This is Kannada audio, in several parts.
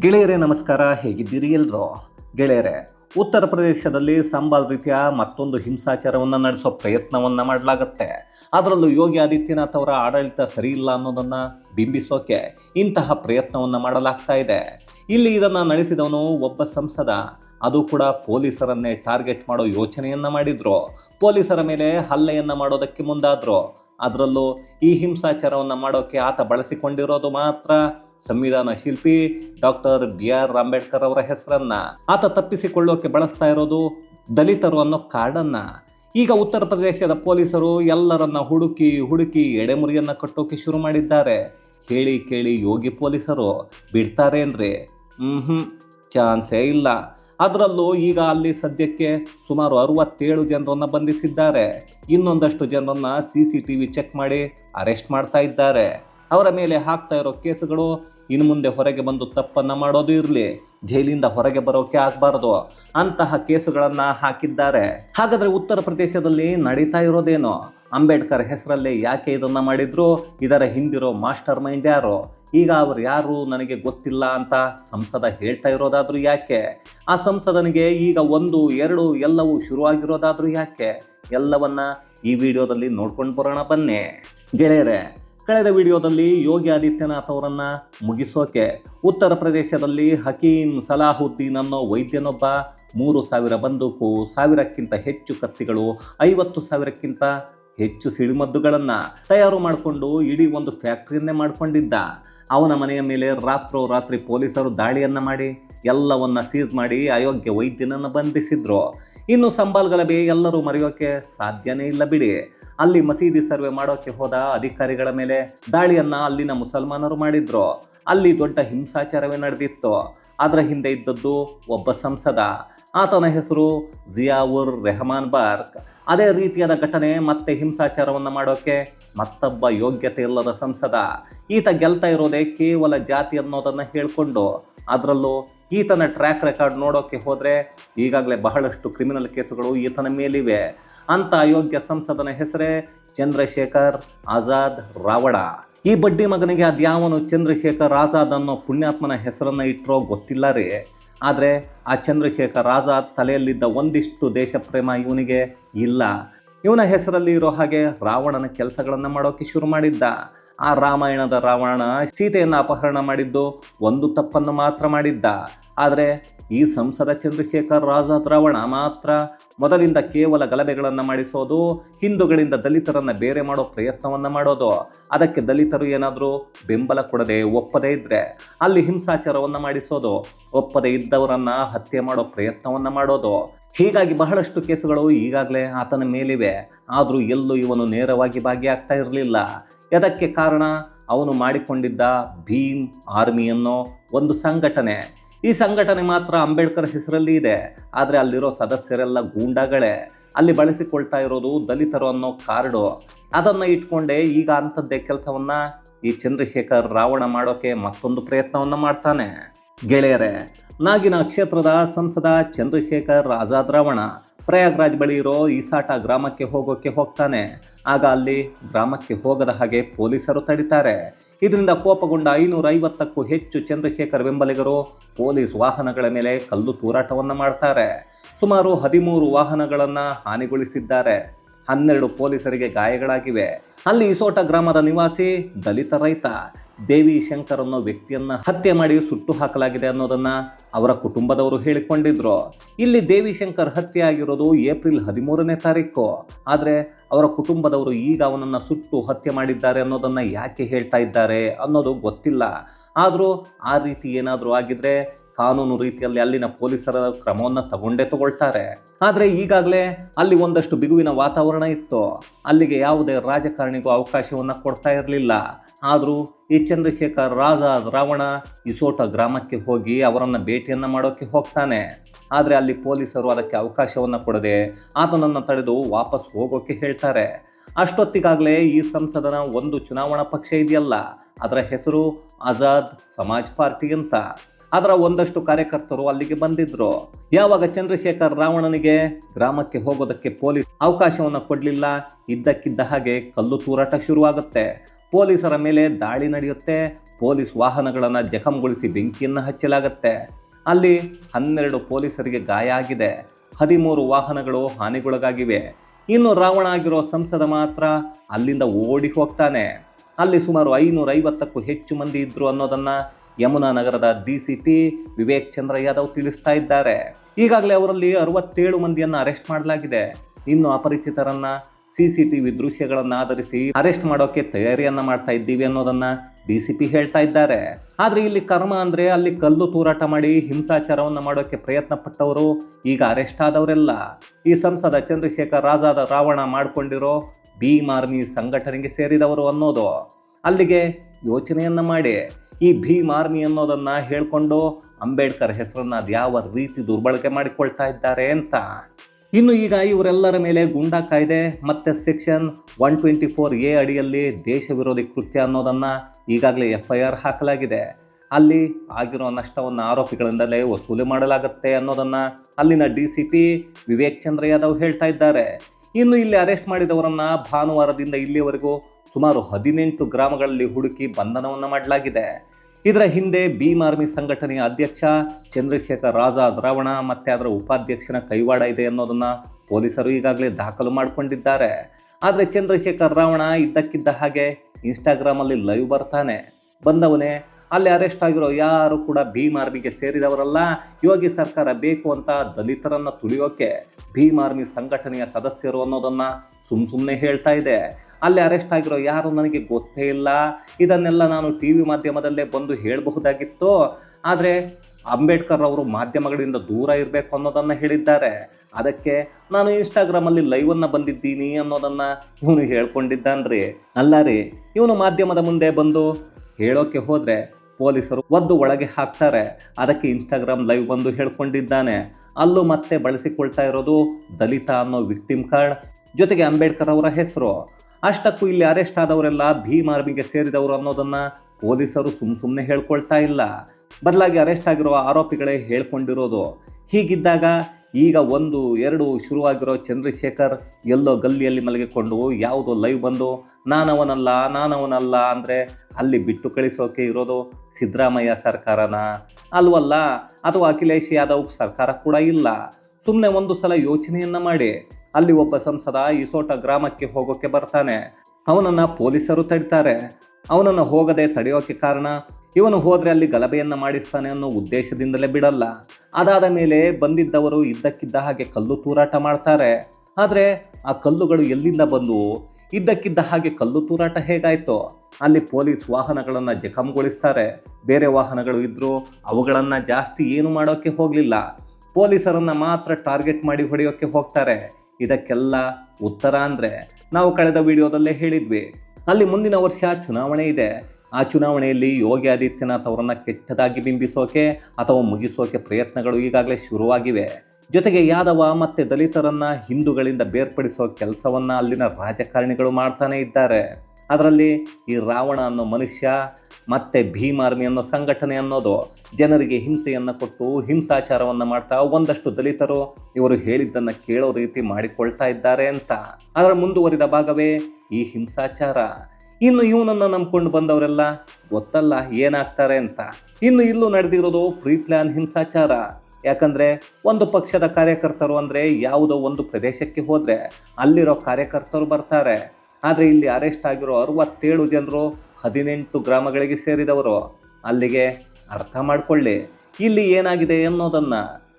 ಗೆಳೆಯರೇ, ನಮಸ್ಕಾರ. ಹೇಗಿದ್ದೀರಿ ಎಲ್ರೋ ಗೆಳೆಯರೇ, ಉತ್ತರ ಪ್ರದೇಶದಲ್ಲಿ ಸಂಬಾಲ್ ರೀತಿಯ ಮತ್ತೊಂದು ಹಿಂಸಾಚಾರವನ್ನು ನಡೆಸೋ ಪ್ರಯತ್ನವನ್ನು ಮಾಡಲಾಗುತ್ತೆ. ಅದರಲ್ಲೂ ಯೋಗಿ ಆದಿತ್ಯನಾಥ್ ಅವರ ಆಡಳಿತ ಸರಿ ಇಲ್ಲ ಅನ್ನೋದನ್ನು ಬಿಂಬಿಸೋಕೆ ಇಂತಹ ಪ್ರಯತ್ನವನ್ನು ಮಾಡಲಾಗ್ತಾ ಇದೆ. ಇಲ್ಲಿ ಇದನ್ನು ನಡೆಸಿದವನು ಒಬ್ಬ ಸಂಸದ. ಅದು ಕೂಡ ಪೊಲೀಸರನ್ನೇ ಟಾರ್ಗೆಟ್ ಮಾಡೋ ಯೋಚನೆಯನ್ನು ಮಾಡಿದ್ರು. ಪೊಲೀಸರ ಮೇಲೆ ಹಲ್ಲೆಯನ್ನು ಮಾಡೋದಕ್ಕೆ ಮುಂದಾದರು. ಅದರಲ್ಲೂ ಈ ಹಿಂಸಾಚಾರವನ್ನು ಮಾಡೋಕ್ಕೆ ಆತ ಬಳಸಿಕೊಂಡಿರೋದು ಮಾತ್ರ ಸಂವಿಧಾನ ಶಿಲ್ಪಿ ಡಾಕ್ಟರ್ ಬಿ ಆರ್ ಅಂಬೇಡ್ಕರ್ ಅವರ ಹೆಸರನ್ನ. ಆತ ತಪ್ಪಿಸಿಕೊಳ್ಳೋಕೆ ಬಳಸ್ತಾ ಇರೋದು ದಲಿತರು ಅನ್ನೋ ಕಾರ್ಡನ್ನ ಈಗ ಉತ್ತರ ಪ್ರದೇಶದ ಪೊಲೀಸರು ಎಲ್ಲರನ್ನ ಹುಡುಕಿ ಹುಡುಕಿ ಎಡೆಮುರಿಯನ್ನ ಕಟ್ಟೋಕೆ ಶುರು ಮಾಡಿದ್ದಾರೆ. ಕೇಳಿ ಕೇಳಿ ಯೋಗಿ ಪೊಲೀಸರು ಬಿಡ್ತಾರೇನ್ರಿ ಹ್ಮ್, ಚಾನ್ಸೇ ಇಲ್ಲ. ಅದರಲ್ಲೂ ಈಗ ಅಲ್ಲಿ ಸದ್ಯಕ್ಕೆ ಸುಮಾರು ಅರವತ್ತೇಳು ಜನರನ್ನ ಬಂಧಿಸಿದ್ದಾರೆ. ಇನ್ನೊಂದಷ್ಟು ಜನರನ್ನ C C T V check ಮಾಡಿ ಅರೆಸ್ಟ್ ಮಾಡ್ತಾ ಇದ್ದಾರೆ. ಅವರ ಮೇಲೆ ಹಾಕ್ತಾ ಇರೋ ಕೇಸುಗಳು ಇನ್ನು ಮುಂದೆ ಹೊರಗೆ ಬಂದು ತಪ್ಪನ್ನು ಮಾಡೋದು ಇರಲಿ, ಜೈಲಿಂದ ಹೊರಗೆ ಬರೋಕೆ ಆಗಬಾರ್ದು, ಅಂತಹ ಕೇಸುಗಳನ್ನು ಹಾಕಿದ್ದಾರೆ. ಹಾಗಾದರೆ ಉತ್ತರ ಪ್ರದೇಶದಲ್ಲಿ ನಡೀತಾ ಇರೋದೇನು? ಅಂಬೇಡ್ಕರ್ ಹೆಸರಲ್ಲೇ ಯಾಕೆ ಇದನ್ನು ಮಾಡಿದ್ರು? ಇದರ ಹಿಂದಿರೋ ಮಾಸ್ಟರ್ ಮೈಂಡ್ ಯಾರು? ಈಗ ಅವರು ಯಾರು ನನಗೆ ಗೊತ್ತಿಲ್ಲ ಅಂತ ಸಂಸದ ಹೇಳ್ತಾ ಇರೋದಾದರೂ ಯಾಕೆ? ಆ ಸಂಸದನಿಗೆ ಈಗ ಒಂದು, ಎರಡು ಎಲ್ಲವೂ ಶುರುವಾಗಿರೋದಾದರೂ ಯಾಕೆ? ಎಲ್ಲವನ್ನ ಈ ವಿಡಿಯೋದಲ್ಲಿ ನೋಡ್ಕೊಂಡು ಬರೋಣ ಬನ್ನಿ. ಗೆಳೆಯರೆ ಕಳೆದ ವಿಡಿಯೋದಲ್ಲಿ ಯೋಗಿ ಆದಿತ್ಯನಾಥ್ ಅವರನ್ನ ಮುಗಿಸೋಕೆ ಉತ್ತರ ಪ್ರದೇಶದಲ್ಲಿ ಹಕೀಂ ಸಲಾಹುದ್ದೀನ್ ಅನ್ನೋ ವೈದ್ಯನೊಬ್ಬ ಮೂರು ಸಾವಿರ ಬಂದೂಕು ಸಾವಿರಕ್ಕಿಂತ ಹೆಚ್ಚು ಕತ್ತಿಗಳು, ಐವತ್ತು ಸಾವಿರಕ್ಕಿಂತ ಹೆಚ್ಚು ಸಿಡಿಮದ್ದುಗಳನ್ನು ತಯಾರು ಮಾಡಿಕೊಂಡು ಇಡೀ ಒಂದು ಫ್ಯಾಕ್ಟ್ರಿಯನ್ನೇ ಮಾಡಿಕೊಂಡಿದ್ದ. ಅವನ ಮನೆಯ ಮೇಲೆ ರಾತ್ರೋ ರಾತ್ರಿ ಪೊಲೀಸರು ದಾಳಿಯನ್ನು ಮಾಡಿ ಎಲ್ಲವನ್ನ ಸೀಸ್ ಮಾಡಿ ಅಯೋಗ್ಯ ವೈದ್ಯನನ್ನು ಬಂಧಿಸಿದ್ರು. ಇನ್ನು ಸಂಬಾಲ್ ಗಲಭೆ ಎಲ್ಲರೂ ಮರೆಯೋಕೆ ಸಾಧ್ಯನೇ ಇಲ್ಲ ಬಿಡಿ. ಅಲ್ಲಿ ಮಸೀದಿ ಸರ್ವೆ ಮಾಡೋಕೆ ಹೋದ ಅಧಿಕಾರಿಗಳ ಮೇಲೆ ದಾಳಿಯನ್ನ ಅಲ್ಲಿನ ಮುಸಲ್ಮಾನರು ಮಾಡಿದ್ರು. ಅಲ್ಲಿ ದೊಡ್ಡ ಹಿಂಸಾಚಾರವೇ ನಡೆದಿತ್ತು. ಅದರ ಹಿಂದೆ ಇದ್ದದ್ದು ಒಬ್ಬ ಸಂಸದ. ಆತನ ಹೆಸರು ಜಿಯಾವುರ್ ರೆಹಮಾನ್ ಬಾರ್ಕ್. ಅದೇ ರೀತಿಯಾದ ಘಟನೆ ಮತ್ತೆ ಹಿಂಸಾಚಾರವನ್ನು ಮಾಡೋಕೆ ಮತ್ತೊಬ್ಬ ಯೋಗ್ಯತೆ ಇಲ್ಲದ ಸಂಸದ. ಈತ ಗೆಲ್ತಾ ಇರೋದೇ ಕೇವಲ ಜಾತಿ ಅನ್ನೋದನ್ನು ಹೇಳಿಕೊಂಡು, ಅದರಲ್ಲೂ ಈತನ ಟ್ರ್ಯಾಕ್ ರೆಕಾರ್ಡ್ ನೋಡೋಕೆ ಹೋದರೆ ಈಗಾಗಲೇ ಬಹಳಷ್ಟು ಕ್ರಿಮಿನಲ್ ಕೇಸುಗಳು ಈತನ ಮೇಲಿವೆ. ಅಂಥ ಅಯೋಗ್ಯ ಸಂಸದನ ಹೆಸರೇ ಚಂದ್ರಶೇಖರ್ ಆಜಾದ್ ರಾವಣ ಈ ಬಡ್ಡಿ ಮಗನಿಗೆ ಅದ್ಯಾವನು ಚಂದ್ರಶೇಖರ್ ಆಜಾದ್ ಅನ್ನೋ ಪುಣ್ಯಾತ್ಮನ ಹೆಸರನ್ನು ಇಟ್ಟರೋ ಗೊತ್ತಿಲ್ಲ ರೀ. ಆದರೆ ಆ ಚಂದ್ರಶೇಖರ್ ಆಜಾದ್ ತಲೆಯಲ್ಲಿದ್ದ ಒಂದಿಷ್ಟು ದೇಶ ಪ್ರೇಮ ಇವನಿಗೆ ಇಲ್ಲ. ಇವನ ಹೆಸರಲ್ಲಿ ಇರೋ ಹಾಗೆ ರಾವಣನ ಕೆಲಸಗಳನ್ನು ಮಾಡೋಕೆ ಶುರು ಮಾಡಿದ್ದ. ಆ ರಾಮಾಯಣದ ರಾವಣ ಸೀತೆಯನ್ನು ಅಪಹರಣ ಮಾಡಿದ್ದು ಒಂದು ತಪ್ಪನ್ನು ಮಾತ್ರ ಮಾಡಿದ್ದ. ಆದರೆ ಈ ಸಂಸದ ಚಂದ್ರಶೇಖರ್ ರಾಜ ರಾವಣ ಮಾತ್ರ ಮೊದಲಿಂದ ಕೇವಲ ಗಲಭೆಗಳನ್ನು ಮಾಡಿಸೋದು, ಹಿಂದೂಗಳಿಂದ ದಲಿತರನ್ನು ಬೇರೆ ಮಾಡೋ ಪ್ರಯತ್ನವನ್ನು ಮಾಡೋದು. ಅದಕ್ಕೆ ದಲಿತರು ಏನಾದರೂ ಬೆಂಬಲ ಕೊಡದೆ ಒಪ್ಪದೇ ಇದ್ದರೆ ಅಲ್ಲಿ ಹಿಂಸಾಚಾರವನ್ನು ಮಾಡಿಸೋದು, ಒಪ್ಪದೇ ಇದ್ದವರನ್ನು ಹತ್ಯೆ ಮಾಡೋ ಪ್ರಯತ್ನವನ್ನು ಮಾಡೋದು. ಹೀಗಾಗಿ ಬಹಳಷ್ಟು ಕೇಸುಗಳು ಈಗಾಗಲೇ ಆತನ ಮೇಲಿವೆ. ಆದರೂ ಎಲ್ಲೂ ಇವನು ನೇರವಾಗಿ ಭಾಗಿಯಾಗ್ತಾ ಇರಲಿಲ್ಲ. ಇದಕ್ಕೆ ಕಾರಣ? ಅವನು ಮಾಡಿಕೊಂಡಿದ್ದ ಭೀಮ್ ಆರ್ಮಿ ಅನ್ನೋ ಒಂದು ಸಂಘಟನೆ. ಈ ಸಂಘಟನೆ ಮಾತ್ರ ಅಂಬೇಡ್ಕರ್ ಹೆಸರಲ್ಲಿ ಇದೆ. ಆದರೆ ಅಲ್ಲಿರೋ ಸದಸ್ಯರೆಲ್ಲ ಗೂಂಡಾಗಳೇ. ಅಲ್ಲಿ ಬಳಸಿಕೊಳ್ತಾ ಇರೋದು ದಲಿತರು ಅನ್ನೋ ಕಾರ್ಡು. ಅದನ್ನು ಇಟ್ಕೊಂಡೇ ಈಗ ಅಂಥದ್ದೇ ಕೆಲಸವನ್ನು ಈ ಚಂದ್ರಶೇಖರ್ ರಾವಣ ಮಾಡೋಕೆ ಮತ್ತೊಂದು ಪ್ರಯತ್ನವನ್ನು ಮಾಡ್ತಾನೆ. ಗೆಳೆಯರೇ, ನಾಗಿನ ಕ್ಷೇತ್ರದ ಸಂಸದ ಚಂದ್ರಶೇಖರ್ ಆಜಾದ್ ರಾವಣ ಪ್ರಯಾಗ್ರಾಜ್ ಬಳಿ ಇರೋ ಈಸಾಟ ಗ್ರಾಮಕ್ಕೆ ಹೋಗೋಕೆ ಹೋಗ್ತಾನೆ. ಆಗ ಅಲ್ಲಿ ಗ್ರಾಮಕ್ಕೆ ಹೋಗದ ಹಾಗೆ ಪೊಲೀಸರು ತಡಿತಾರೆ. ಇದರಿಂದ ಕೋಪಗೊಂಡ ಐನೂರ ಐವತ್ತಕ್ಕೂ ಹೆಚ್ಚು ಚಂದ್ರಶೇಖರ್ ಬೆಂಬಲಿಗರು ಪೊಲೀಸ್ ವಾಹನಗಳ ಮೇಲೆ ಕಲ್ಲು ತೂರಾಟವನ್ನು ಮಾಡ್ತಾರೆ. ಸುಮಾರು ಹದಿಮೂರು ವಾಹನಗಳನ್ನು ಹಾನಿಗೊಳಿಸಿದ್ದಾರೆ. ಹನ್ನೆರಡು ಪೊಲೀಸರಿಗೆ ಗಾಯಗಳಾಗಿವೆ. ಅಲ್ಲಿ ಇಸೋಟ ಗ್ರಾಮದ ನಿವಾಸಿ ದಲಿತ ರೈತ. ದೇವಿ ಶಂಕರ್ ಅನ್ನೋ ವ್ಯಕ್ತಿಯನ್ನ ಹತ್ಯೆ ಮಾಡಿ ಸುಟ್ಟು ಹಾಕಲಾಗಿದೆ ಅನ್ನೋದನ್ನ ಅವರ ಕುಟುಂಬದವರು ಹೇಳಿಕೊಂಡಿದ್ರು. ಇಲ್ಲಿ ದೇವಿ ಶಂಕರ್ ಹತ್ಯೆ ಆಗಿರೋದು ಏಪ್ರಿಲ್ ಹದಿಮೂರನೇ ತಾರೀಕು. ಆದರೆ ಅವರ ಕುಟುಂಬದವರು ಈಗ ಅವನನ್ನ ಸುಟ್ಟು ಹತ್ಯೆ ಮಾಡಿದ್ದಾರೆ ಅನ್ನೋದನ್ನ ಯಾಕೆ ಹೇಳ್ತಾ ಇದ್ದಾರೆ ಅನ್ನೋದು ಗೊತ್ತಿಲ್ಲ. ಆದರೂ ಆ ರೀತಿ ಏನಾದರೂ ಆಗಿದ್ರೆ ಕಾನೂನು ರೀತಿಯಲ್ಲಿ ಅಲ್ಲಿನ ಪೊಲೀಸರ ಕ್ರಮವನ್ನು ತಗೊಂಡೇ ತಗೊಳ್ತಾರೆ. ಆದರೆ ಈಗಾಗಲೇ ಅಲ್ಲಿ ಒಂದಷ್ಟು ಬಿಗುವಿನ ವಾತಾವರಣ ಇತ್ತು. ಅಲ್ಲಿಗೆ ಯಾವುದೇ ರಾಜಕಾರಣಿಗೂ ಅವಕಾಶವನ್ನು ಕೊಡ್ತಾ ಇರಲಿಲ್ಲ. ಆದರೂ ಈ ಚಂದ್ರಶೇಖರ್ ರಾಜ ರಾವಣ ಇಸೋಟ ಗ್ರಾಮಕ್ಕೆ ಹೋಗಿ ಅವರನ್ನು ಭೇಟಿಯನ್ನು ಮಾಡೋಕ್ಕೆ ಹೋಗ್ತಾನೆ. ಆದರೆ ಅಲ್ಲಿ ಪೊಲೀಸರು ಅದಕ್ಕೆ ಅವಕಾಶವನ್ನು ಕೊಡದೆ ಆತನನ್ನು ತಡೆದು ವಾಪಸ್ ಹೋಗೋಕೆ ಹೇಳ್ತಾರೆ. ಅಷ್ಟೊತ್ತಿಗಾಗಲೇ ಈ ಸಂಸದನ ಒಂದು ಚುನಾವಣಾ ಪಕ್ಷ ಇದೆಯಲ್ಲ, ಅದರ ಹೆಸರು ಆಜಾದ್ ಸಮಾಜ್ ಪಾರ್ಟಿ ಅಂತ. ಅದರ ಒಂದಷ್ಟು ಕಾರ್ಯಕರ್ತರು ಅಲ್ಲಿಗೆ ಬಂದಿದ್ರು. ಯಾವಾಗ ಚಂದ್ರಶೇಖರ್ ರಾವಣನಿಗೆ ಗ್ರಾಮಕ್ಕೆ ಹೋಗೋದಕ್ಕೆ ಪೊಲೀಸ್ ಅವಕಾಶವನ್ನು ಕೊಡಲಿಲ್ಲ, ಇದ್ದಕ್ಕಿದ್ದ ಹಾಗೆ ಕಲ್ಲು ತೂರಾಟ ಶುರುವಾಗುತ್ತೆ. ಪೊಲೀಸರ ಮೇಲೆ ದಾಳಿ ನಡೆಯುತ್ತೆ. ಪೊಲೀಸ್ ವಾಹನಗಳನ್ನು ಜಖಂಗೊಳಿಸಿ ಬೆಂಕಿಯನ್ನು ಹಚ್ಚಲಾಗತ್ತೆ. ಅಲ್ಲಿ ಹನ್ನೆರಡು ಪೊಲೀಸರಿಗೆ ಗಾಯ ಆಗಿದೆ. ಹದಿಮೂರು ವಾಹನಗಳು ಹಾನಿಗೊಳಗಾಗಿವೆ. ಇನ್ನು ರಾವಣ ಆಗಿರೋ ಸಂಸದ ಮಾತ್ರ ಅಲ್ಲಿಂದ ಓಡಿ ಹೋಗ್ತಾನೆ. ಅಲ್ಲಿ ಸುಮಾರು ಐನೂರ ಐವತ್ತಕ್ಕೂ ಹೆಚ್ಚು ಮಂದಿ ಇದ್ರು ಅನ್ನೋದನ್ನ ಯಮುನಾ ನಗರದ D C P Vivek Chandra Yadav ತಿಳಿಸ್ತಾ ಇದ್ದಾರೆ. ಈಗಾಗಲೇ ಅವರಲ್ಲಿ ಅರವತ್ತೇಳು ಮಂದಿಯನ್ನು ಅರೆಸ್ಟ್ ಮಾಡಲಾಗಿದೆ. ಇನ್ನು ಅಪರಿಚಿತರನ್ನ ಸಿ ಸಿ ಟಿ ವಿ ದೃಶ್ಯಗಳನ್ನು ಆಧರಿಸಿ ಅರೆಸ್ಟ್ ಮಾಡೋಕೆ ತಯಾರಿಯನ್ನ ಮಾಡ್ತಾ ಇದ್ದೀವಿ ಅನ್ನೋದನ್ನ ಡಿ ಸಿ ಪಿ ಹೇಳ್ತಾ ಇದ್ದಾರೆ. ಆದ್ರೆ ಇಲ್ಲಿ ಕರ್ಮ ಅಂದ್ರೆ ಅಲ್ಲಿ ಕಲ್ಲು ತೂರಾಟ ಮಾಡಿ ಹಿಂಸಾಚಾರವನ್ನ ಮಾಡೋಕೆ ಪ್ರಯತ್ನ ಪಟ್ಟವರು ಈಗ ಅರೆಸ್ಟ್ ಆದವರೆಲ್ಲ. ಈ ಸಂಸದ ಚಂದ್ರಶೇಖರ್ ರಾಜಾದ ರಾವಣ ಮಾಡಿಕೊಂಡಿರೋ ಭೀಮ್ ಆರ್ಮಿ ಸಂಘಟನೆಗೆ ಸೇರಿದವರು ಅನ್ನೋದು. ಅಲ್ಲಿಗೆ ಯೋಚನೆಯನ್ನ ಮಾಡಿ. ಈ ಭೀಮ್ ಆರ್ಮಿ ಅನ್ನೋದನ್ನ ಹೇಳ್ಕೊಂಡು ಅಂಬೇಡ್ಕರ್ ಹೆಸರನ್ನ ಅದ್ಯಾವ ರೀತಿ ದುರ್ಬಳಕೆ ಮಾಡಿಕೊಳ್ತಾ ಇದ್ದಾರೆ ಅಂತ. ಇನ್ನು ಈಗ ಇವರೆಲ್ಲರ ಮೇಲೆ ಗೂಂಡಾ ಕಾಯ್ದೆ, ಮತ್ತೆ section one twenty four A ಅಡಿಯಲ್ಲಿ ದೇಶ ವಿರೋಧಿ ಕೃತ್ಯ ಅನ್ನೋದನ್ನ ಈಗಾಗಲೇ ಎಫ್ ಐ ಆರ್ ಹಾಕಲಾಗಿದೆ. ಅಲ್ಲಿ ಆಗಿರೋ ನಷ್ಟವನ್ನು ಆರೋಪಿಗಳಿಂದಲೇ ವಸೂಲಿ ಮಾಡಲಾಗುತ್ತೆ ಅನ್ನೋದನ್ನ ಅಲ್ಲಿನ D C P Vivek Chandra Yadav ಹೇಳ್ತಾ ಇದ್ದಾರೆ. ಇನ್ನು ಇಲ್ಲಿ ಅರೆಸ್ಟ್ ಮಾಡಿದವರನ್ನ ಭಾನುವಾರದಿಂದ ಇಲ್ಲಿಯವರೆಗೂ ಸುಮಾರು ಹದಿನೆಂಟು ಗ್ರಾಮಗಳಲ್ಲಿ ಹುಡುಕಿ ಬಂಧನವನ್ನು ಮಾಡಲಾಗಿದೆ. ಇದರ ಹಿಂದೆ ಭೀಮ್ ಆರ್ಮಿ ಸಂಘಟನೆಯ ಅಧ್ಯಕ್ಷ ಚಂದ್ರಶೇಖರ್ ರಾಜ ರಾವಣ ಮತ್ತೆ ಅದರ ಉಪಾಧ್ಯಕ್ಷನ ಕೈವಾಡ ಇದೆ ಅನ್ನೋದನ್ನ ಪೊಲೀಸರು ಈಗಾಗಲೇ ದಾಖಲು ಮಾಡಿಕೊಂಡಿದ್ದಾರೆ. ಆದರೆ ಚಂದ್ರಶೇಖರ್ ರಾವಣ ಇದ್ದಕ್ಕಿದ್ದ ಹಾಗೆ ಇನ್ಸ್ಟಾಗ್ರಾಮಲ್ಲಿ ಲೈವ್ ಬರ್ತಾನೆ. ಬಂದವನೇ ಅಲ್ಲಿ ಅರೆಸ್ಟ್ ಆಗಿರೋ ಯಾರು ಕೂಡ ಭೀಮ್ ಆರ್ಮಿಗೆ ಸೇರಿದವರಲ್ಲ ಯೋಗಿ ಸರ್ಕಾರ ಬೇಕು ಅಂತ ದಲಿತರನ್ನ ತುಳಿಯೋಕೆ ಭೀಮ್ ಆರ್ಮಿ ಸಂಘಟನೆಯ ಸದಸ್ಯರು ಅನ್ನೋದನ್ನ ಸುಮ್ಮ ಸುಮ್ಮನೆ ಹೇಳ್ತಾ ಇದೆ. ಅಲ್ಲಿ ಅರೆಸ್ಟ್ ಆಗಿರೋ ಯಾರು ನನಗೆ ಗೊತ್ತೇ ಇಲ್ಲ. ಇದನ್ನೆಲ್ಲ ನಾನು ಟಿ ವಿ ಮಾಧ್ಯಮದಲ್ಲೇ ಬಂದು ಹೇಳಬಹುದಾಗಿತ್ತು. ಆದರೆ ಅಂಬೇಡ್ಕರ್ ಅವರು ಮಾಧ್ಯಮಗಳಿಂದ ದೂರ ಇರಬೇಕು ಅನ್ನೋದನ್ನು ಹೇಳಿದ್ದಾರೆ. ಅದಕ್ಕೆ ನಾನು ಇನ್ಸ್ಟಾಗ್ರಾಮಲ್ಲಿ ಲೈವನ್ನು ಬಂದಿದ್ದೀನಿ ಅನ್ನೋದನ್ನು ಇವನು ಹೇಳ್ಕೊಂಡಿದ್ದಾನ್ರಿ. ಅಲ್ಲ ರೀ, ಇವನು ಮಾಧ್ಯಮದ ಮುಂದೆ ಬಂದು ಹೇಳೋಕ್ಕೆ ಹೋದರೆ ಪೊಲೀಸರು ಒದ್ದು ಒಳಗೆ ಹಾಕ್ತಾರೆ. ಅದಕ್ಕೆ ಇನ್ಸ್ಟಾಗ್ರಾಮ್ ಲೈವ್ ಬಂದು ಹೇಳ್ಕೊಂಡಿದ್ದಾನೆ. ಅಲ್ಲೂ ಮತ್ತೆ ಬಳಸಿಕೊಳ್ತಾ ಇರೋದು ದಲಿತ ಅನ್ನೋ ವಿಕ್ಟಿಮ್ ಕಾರ್ಡ್ ಜೊತೆಗೆ ಅಂಬೇಡ್ಕರ್ ಅವರ ಹೆಸರು. ಅಷ್ಟಕ್ಕೂ ಇಲ್ಲಿ ಅರೆಸ್ಟ್ ಆದವರೆಲ್ಲ ಭೀಮ್ ಆರ್ಮಿಗೆ ಸೇರಿದವರು ಅನ್ನೋದನ್ನ ಪೊಲೀಸರು ಸುಮ್ಮ ಸುಮ್ಮನೆ ಹೇಳ್ಕೊಳ್ತಾ ಇಲ್ಲ. ಬದಲಾಗಿ ಅರೆಸ್ಟ್ ಆಗಿರುವ ಆರೋಪಿಗಳೇ ಹೇಳ್ಕೊಂಡಿರೋದು. ಹೀಗಿದ್ದಾಗ ಈಗ ಒಂದು, ಎರಡು ಶುರುವಾಗಿರೋ ಚಂದ್ರಶೇಖರ್ ಎಲ್ಲೋ ಗಲ್ಲಿಯಲ್ಲಿ ಮಲಗಿಕೊಂಡು ಯಾವುದೋ ಲೈವ್ ಬಂದು, ನಾನವನಲ್ಲ ನಾನವನಲ್ಲ ಅಂದರೆ ಅಲ್ಲಿ ಬಿಟ್ಟು ಕಳಿಸೋಕೆ ಇರೋದು ಸಿದ್ದರಾಮಯ್ಯ ಸರ್ಕಾರನ? ಅಲ್ವಲ್ಲ? ಅಥವಾ ಅಖಿಲೇಶ್ ಯಾದವ್ ಸರ್ಕಾರ ಕೂಡ ಇಲ್ಲ? ಸುಮ್ಮನೆ ಒಂದು ಸಲ ಯೋಚನೆಯನ್ನು ಮಾಡಿ. ಅಲ್ಲಿ ಒಬ್ಬ ಸಂಸದ ಇಸೋಟ ಗ್ರಾಮಕ್ಕೆ ಹೋಗೋಕೆ ಬರ್ತಾನೆ. ಅವನನ್ನ ಪೊಲೀಸರು ತಡಿತಾರೆ. ಅವನನ್ನು ಹೋಗದೆ ತಡೆಯೋಕೆ ಕಾರಣ, ಇವನು ಹೋದ್ರೆ ಅಲ್ಲಿ ಗಲಭೆಯನ್ನ ಮಾಡಿಸ್ತಾನೆ ಅನ್ನೋ ಉದ್ದೇಶದಿಂದಲೇ ಬಿಡಲ್ಲ. ಅದಾದ ಮೇಲೆ ಬಂದಿದ್ದವರು ಇದ್ದಕ್ಕಿದ್ದ ಹಾಗೆ ಕಲ್ಲು ತೂರಾಟ ಮಾಡ್ತಾರೆ. ಆದರೆ ಆ ಕಲ್ಲುಗಳು ಎಲ್ಲಿಂದ ಬಂದು? ಇದ್ದಕ್ಕಿದ್ದ ಹಾಗೆ ಕಲ್ಲು ತೂರಾಟ ಹೇಗಾಯ್ತು? ಅಲ್ಲಿ ಪೊಲೀಸ್ ವಾಹನಗಳನ್ನು ಜಖಂಗೊಳಿಸ್ತಾರೆ. ಬೇರೆ ವಾಹನಗಳು ಇದ್ದರೂ ಅವುಗಳನ್ನ ಜಾಸ್ತಿ ಏನು ಮಾಡೋಕೆ ಹೋಗಲಿಲ್ಲ. ಪೊಲೀಸರನ್ನ ಮಾತ್ರ ಟಾರ್ಗೆಟ್ ಮಾಡಿ ಹೊಡೆಯೋಕೆ ಹೋಗ್ತಾರೆ. ಇದಕ್ಕೆಲ್ಲ ಉತ್ತರ ಅಂದರೆ ನಾವು ಕಳೆದ ವಿಡಿಯೋದಲ್ಲೇ ಹೇಳಿದ್ವಿ. ಅಲ್ಲಿ ಮುಂದಿನ ವರ್ಷ ಚುನಾವಣೆ ಇದೆ. ಆ ಚುನಾವಣೆಯಲ್ಲಿ ಯೋಗಿ ಆದಿತ್ಯನಾಥ್ ಅವರನ್ನು ಕೆಟ್ಟದಾಗಿ ಬಿಂಬಿಸೋಕೆ ಅಥವಾ ಮುಗಿಸೋಕೆ ಪ್ರಯತ್ನಗಳು ಈಗಾಗಲೇ ಶುರುವಾಗಿವೆ. ಜೊತೆಗೆ ಯಾದವ ಮತ್ತೆ ದಲಿತರನ್ನ ಹಿಂದೂಗಳಿಂದ ಬೇರ್ಪಡಿಸೋ ಕೆಲಸವನ್ನ ಅಲ್ಲಿನ ರಾಜಕಾರಣಿಗಳು ಮಾಡ್ತಾನೆ ಇದ್ದಾರೆ. ಅದರಲ್ಲಿ ಈ ರಾವಣ ಅನ್ನೋ ಮನುಷ್ಯ, ಮತ್ತೆ ಭೀಮ್ ಆರ್ಮಿ ಅನ್ನೋ ಸಂಘಟನೆ ಅನ್ನೋದು ಜನರಿಗೆ ಹಿಂಸೆಯನ್ನು ಕೊಟ್ಟು ಹಿಂಸಾಚಾರವನ್ನು ಮಾಡ್ತಾ ಒಂದಷ್ಟು ದಲಿತರು ಇವರು ಹೇಳಿದ್ದನ್ನು ಕೇಳೋ ರೀತಿ ಮಾಡಿಕೊಳ್ತಾ ಇದ್ದಾರೆ ಅಂತ. ಅದರ ಮುಂದುವರಿದ ಭಾಗವೇ ಈ ಹಿಂಸಾಚಾರ. ಇನ್ನು ಇವನನ್ನು ನಂಬ್ಕೊಂಡು ಬಂದವರೆಲ್ಲ ಗೊತ್ತಲ್ಲ ಏನಾಗ್ತಾರೆ ಅಂತ. ಇನ್ನು ಇಲ್ಲೂ ನಡೆದಿರೋದು ಪ್ರೀತ್ಲ್ಯಾನ್ ಹಿಂಸಾಚಾರ. ಯಾಕಂದರೆ ಒಂದು ಪಕ್ಷದ ಕಾರ್ಯಕರ್ತರು ಅಂದರೆ ಯಾವುದೋ ಒಂದು ಪ್ರದೇಶಕ್ಕೆ ಹೋದರೆ ಅಲ್ಲಿರೋ ಕಾರ್ಯಕರ್ತರು ಬರ್ತಾರೆ. ಆದರೆ ಇಲ್ಲಿ ಅರೆಸ್ಟ್ ಆಗಿರೋ ಅರವತ್ತೇಳು ಜನರು ಹದಿನೆಂಟು ಗ್ರಾಮಗಳಿಗೆ ಸೇರಿದವರು. ಅಲ್ಲಿಗೆ ಅರ್ಥ ಮಾಡಿಕೊಳ್ಳಿ. ಇಲ್ಲಿ ಏನಾಗಿದೆ ಅನ್ನೋದನ್ನ.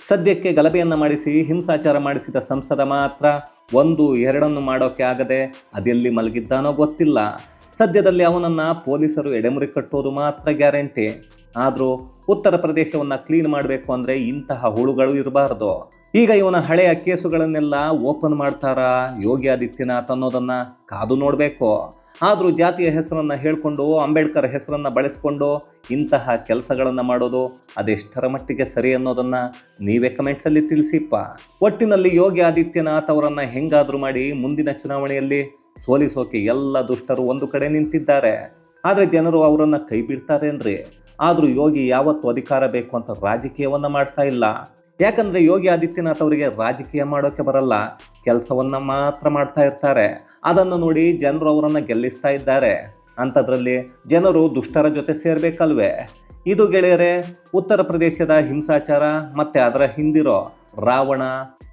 ಸದ್ಯಕ್ಕೆ ಗಲಭೆಯನ್ನು ಮಾಡಿಸಿ, ಹಿಂಸಾಚಾರ ಮಾಡಿಸಿದ ಸಂಸದ ಮಾತ್ರ ಒಂದು, ಎರಡನ್ನು ಮಾಡೋಕೆ ಆಗದೆ ಅದೆಲ್ಲಿ ಮಲಗಿದ್ದಾನೋ ಗೊತ್ತಿಲ್ಲ. ಸದ್ಯದಲ್ಲಿ ಅವನನ್ನು ಪೊಲೀಸರು ಎಡೆಮುರಿ ಕಟ್ಟೋದು ಮಾತ್ರ ಗ್ಯಾರಂಟಿ. ಆದರೂ ಉತ್ತರ ಪ್ರದೇಶವನ್ನು ಕ್ಲೀನ್ ಮಾಡಬೇಕು ಅಂದರೆ ಇಂತಹ ಹುಳುಗಳು ಇರಬಾರ್ದು. ಈಗ ಇವನ ಹಳೆಯ ಕೇಸುಗಳನ್ನೆಲ್ಲ ಓಪನ್ ಮಾಡ್ತಾರಾ? ಯೋಗಿ ಆದಿತ್ಯನಾಥ್ ಅನ್ನೋದನ್ನ ಕಾದು ನೋಡಬೇಕು. ಆದರೂ ಜಾತಿಯ ಹೆಸರನ್ನ ಹೇಳ್ಕೊಂಡು, ಅಂಬೇಡ್ಕರ್ ಹೆಸರನ್ನ ಬಳಸ್ಕೊಂಡು ಇಂತಹ ಕೆಲಸಗಳನ್ನು ಮಾಡೋದು ಅದೆಷ್ಟರ ಮಟ್ಟಿಗೆ ಸರಿ ಅನ್ನೋದನ್ನ ನೀವೇ ಕಮೆಂಟ್ಸಲ್ಲಿ ತಿಳಿಸಿಪ್ಪ. ಒಟ್ಟಿನಲ್ಲಿ ಯೋಗಿ ಆದಿತ್ಯನಾಥ್ ಅವರನ್ನು ಹೆಂಗಾದ್ರೂ ಮಾಡಿ ಮುಂದಿನ ಚುನಾವಣೆಯಲ್ಲಿ ಸೋಲಿಸೋಕೆ ಎಲ್ಲ ದುಷ್ಟರು ಒಂದು ಕಡೆ ನಿಂತಿದ್ದಾರೆ. ಆದರೆ ಜನರು ಅವರನ್ನು ಕೈ ಬಿಡ್ತಾರೇನ್ರಿ ಆದರೂ ಯೋಗಿ ಯಾವತ್ತು ಅಧಿಕಾರ ಬೇಕು ಅಂತ ರಾಜಕೀಯವನ್ನ ಮಾಡ್ತಾ ಇಲ್ಲ. ಯಾಕಂದ್ರೆ ಯೋಗಿ ಆದಿತ್ಯನಾಥ್ ಅವರಿಗೆ ರಾಜಕೀಯ ಮಾಡೋಕೆ ಬರಲ್ಲ, ಕೆಲಸವನ್ನ ಮಾತ್ರ ಮಾಡ್ತಾ ಇರ್ತಾರೆ. ಅದನ್ನು ನೋಡಿ ಜನರು ಅವರನ್ನು ಗೆಲ್ಲಿಸ್ತಾ ಇದ್ದಾರೆ. ಅಂಥದ್ರಲ್ಲಿ ಜನರು ದುಷ್ಟರ ಜೊತೆ ಸೇರಬೇಕಲ್ವೇ? ಇದು ಗೆಳೆಯರೆ, ಉತ್ತರ ಪ್ರದೇಶದ ಹಿಂಸಾಚಾರ ಮತ್ತೆ ಅದರ ಹಿಂದಿರೋ ರಾವಣ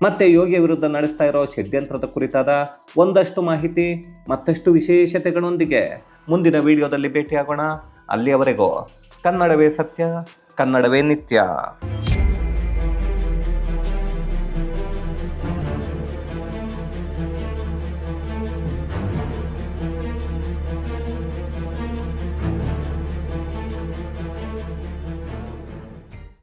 ಮತ್ತೆ ಯೋಗಿಯ ವಿರುದ್ಧ ನಡೆಸ್ತಾ ಇರೋ ಷಡ್ಯಂತ್ರದ ಕುರಿತಾದ ಒಂದಷ್ಟು ಮಾಹಿತಿ, ಮತ್ತಷ್ಟು ವಿಶೇಷತೆಗಳೊಂದಿಗೆ ಮುಂದಿನ ವಿಡಿಯೋದಲ್ಲಿ ಭೇಟಿಯಾಗೋಣ. ಅಲ್ಲಿಯವರೆಗೂ ಕನ್ನಡವೇ ಸತ್ಯ, ಕನ್ನಡವೇ ನಿತ್ಯ.